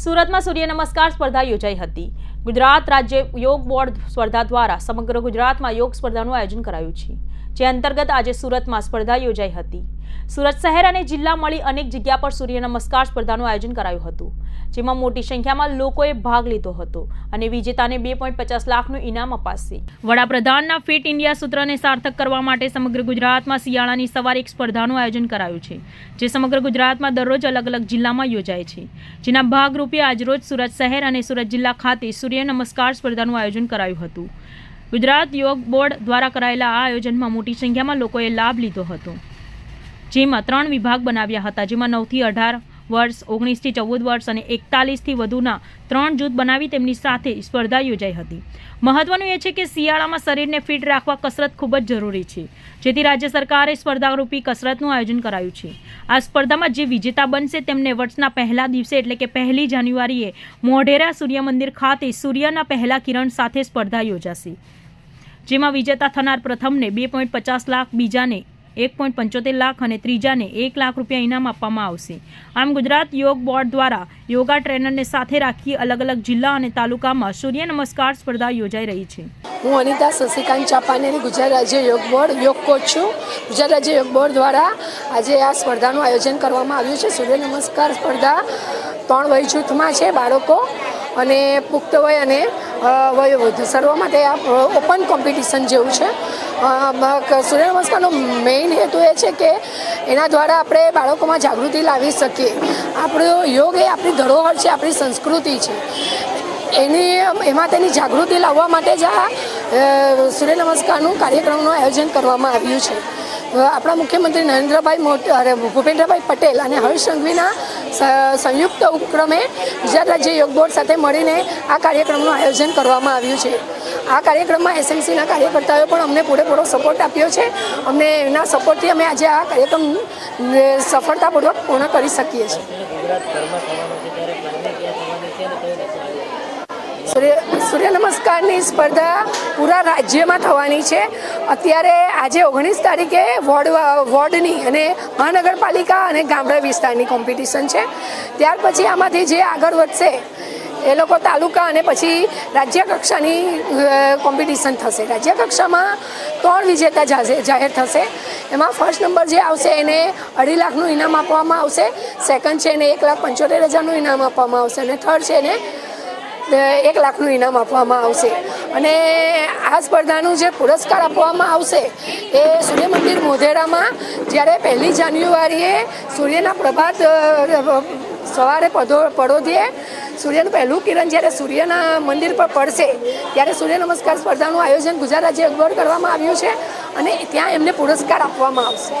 સુરતમાં સૂર્ય નમસ્કાર સ્પર્ધા યોજાઈ હતી. ગુજરાત રાજ્ય યોગ બોર્ડ સ્પર્ધા દ્વારા સમગ્ર ગુજરાતમાં યોગ સ્પર્ધાનું આયોજન કરાયું છે. જે અંતર્ગત આજે સુરતમાં સ્પર્ધા યોજાઈ હતી. સુરત શહેર અને જિલ્લા મળી અનેક જગ્યા પર સૂર્ય નમસ્કાર સ્પર્ધાનું આયોજન કરાયું હતું, જેમાં મોટી સંખ્યામાં લોકોએ ભાગ લીધો હતો અને વિજેતાને બે પોઈન્ટ પચાસ લાખનું ઇનામ અપાશે. વડાપ્રધાનના ફિટ ઇન્ડિયા સૂત્રને સાર્થક કરવા માટે સમગ્ર ગુજરાતમાં શિયાળાની સવારે એક સ્પર્ધાનું આયોજન કરાયું છે, જે સમગ્ર ગુજરાતમાં દરરોજ અલગ અલગ જિલ્લામાં યોજાય છે. જેના ભાગરૂપે આજરોજ સુરત શહેર અને સુરત જિલ્લા ખાતે સૂર્ય નમસ્કાર સ્પર્ધાનું આયોજન કરાયું હતું. ગુજરાત યોગ બોર્ડ દ્વારા કરાયેલા આ આયોજનમાં મોટી સંખ્યામાં લોકોએ લાભ લીધો હતો. જેમાં ત્રણ વિભાગ બનાવ્યા હતા, જેમાં નવથી અઢાર વર્ષ, ઓગણીસથી ચૌદ વર્ષ અને એકતાલીસથી વધુના ત્રણ જૂથ બનાવી તેમની સાથે સ્પર્ધા યોજાઈ હતી. મહત્વનું એ છે કે શિયાળામાં શરીરને ફિટ રાખવા કસરત ખૂબ જ જરૂરી છે. જેથી રાજ્ય સરકારે સ્પર્ધારૂપી કસરતનું આયોજન કરાયું છે. આ સ્પર્ધામાં જે વિજેતા બનશે તેમને વર્ષના પહેલા દિવસે એટલે કે પહેલી જાન્યુઆરીએ મોઢેરા સૂર્ય મંદિર ખાતે સૂર્યના પહેલા કિરણ સાથે સ્પર્ધા યોજાશે. જેમાં વિજેતા થનાર પ્રથમને બે પોઈન્ટ પચાસ લાખ, બીજાને એક પોઈન્ટ પંચોતેર લાખ અને ત્રીજાને એક લાખ રૂપિયા ઇનામ આપવામાં આવશે. આમ ગુજરાત યોગ બોર્ડ દ્વારા યોગા ટ્રેનરને સાથે રાખી અલગ અલગ જિલ્લા અને તાલુકામાં સૂર્ય નમસ્કાર સ્પર્ધા યોજાઈ રહી છે. હું અનિતા શશિકાંત ચાપાનેની ગુજરાત રાજ્ય યોગ બોર્ડ યોગ કોચ છું. ગુજરાત રાજ્ય યોગ બોર્ડ દ્વારા આજે આ સ્પર્ધાનું આયોજન કરવામાં આવ્યું છે. સૂર્ય નમસ્કાર સ્પર્ધા ત્રણ વય જૂથમાં છે બાળકો અને પુખ્ત વય અને વયોવૃદ્ધ સર્વ માટે આ ઓપન કોમ્પિટિશન જેવું છે. સૂર્ય નમસ્કારનો મેઇન હેતુ એ છે કે એના દ્વારા આપણે બાળકોમાં જાગૃતિ લાવી શકીએ. આપણો યોગ એ આપણી ધરોહર છે, આપણી સંસ્કૃતિ છે. એની, એમાં તેની જાગૃતિ લાવવા માટે જ આ સૂર્ય નમસ્કારનું કાર્યક્રમનું આયોજન કરવામાં આવ્યું છે. આપણા મુખ્યમંત્રી નરેન્દ્રભાઈ અરે, ભૂપેન્દ્રભાઈ પટેલ અને હર્ષ સંઘવીના સંયુક્ત ઉપક્રમે ગુજરાત રાજ્ય યોગ બોર્ડ સાથે મળીને આ કાર્યક્રમનું આયોજન કરવામાં આવ્યું છે. આ કાર્યક્રમમાં એસએમસીના કાર્યકર્તાઓએ પણ અમને પૂરેપૂરો સપોર્ટ આપ્યો છે. અમને એના સપોર્ટથી અમે આજે આ કાર્યક્રમ સફળતાપૂર્વક પૂર્ણ કરી શકીએ છીએ ગુજરાતભરમાં થવાનો છે ત્યારે ક્યારે ક્યાં થવાની છે અને કઈ રીતે સૂર્ય સૂર્ય નમસ્કારની સ્પર્ધા પૂરા રાજ્યમાં થવાની છે. અત્યારે આજે ઓગણીસ તારીખે વોર્ડ, વોર્ડની અને મહાનગરપાલિકા અને ગામડા વિસ્તારની કોમ્પિટિશન છે. ત્યાર પછી આમાંથી જે આગળ વધશે એ લોકો તાલુકા અને પછી રાજ્ય કક્ષાની કોમ્પિટિશન થશે. રાજ્ય કક્ષામાં ત્રણ વિજેતા જાહેર થશે. એમાં ફર્સ્ટ નંબર જે આવશે એને અઢી લાખનું ઇનામ આપવામાં આવશે. સેકન્ડ છે એને એક લાખ પંચોતેર હજારનું ઇનામ આપવામાં આવશે. અને થર્ડ છે એને એક લાખનું ઇનામ આપવામાં આવશે. અને આ સ્પર્ધાનું જે પુરસ્કાર આપવામાં આવશે, એ સૂર્ય મંદિર મોઢેરામાં જ્યારે પહેલી જાન્યુઆરીએ સૂર્યના પ્રભાત સવારે પધો, પડોદીએ સૂર્યનું પહેલું કિરણ જ્યારે સૂર્યના મંદિર પર પડશે, ત્યારે સૂર્ય નમસ્કાર સ્પર્ધાનું આયોજન ગુજરાત રાજ્ય અકબર કરવામાં આવ્યું છે અને ત્યાં એમને પુરસ્કાર આપવામાં આવશે.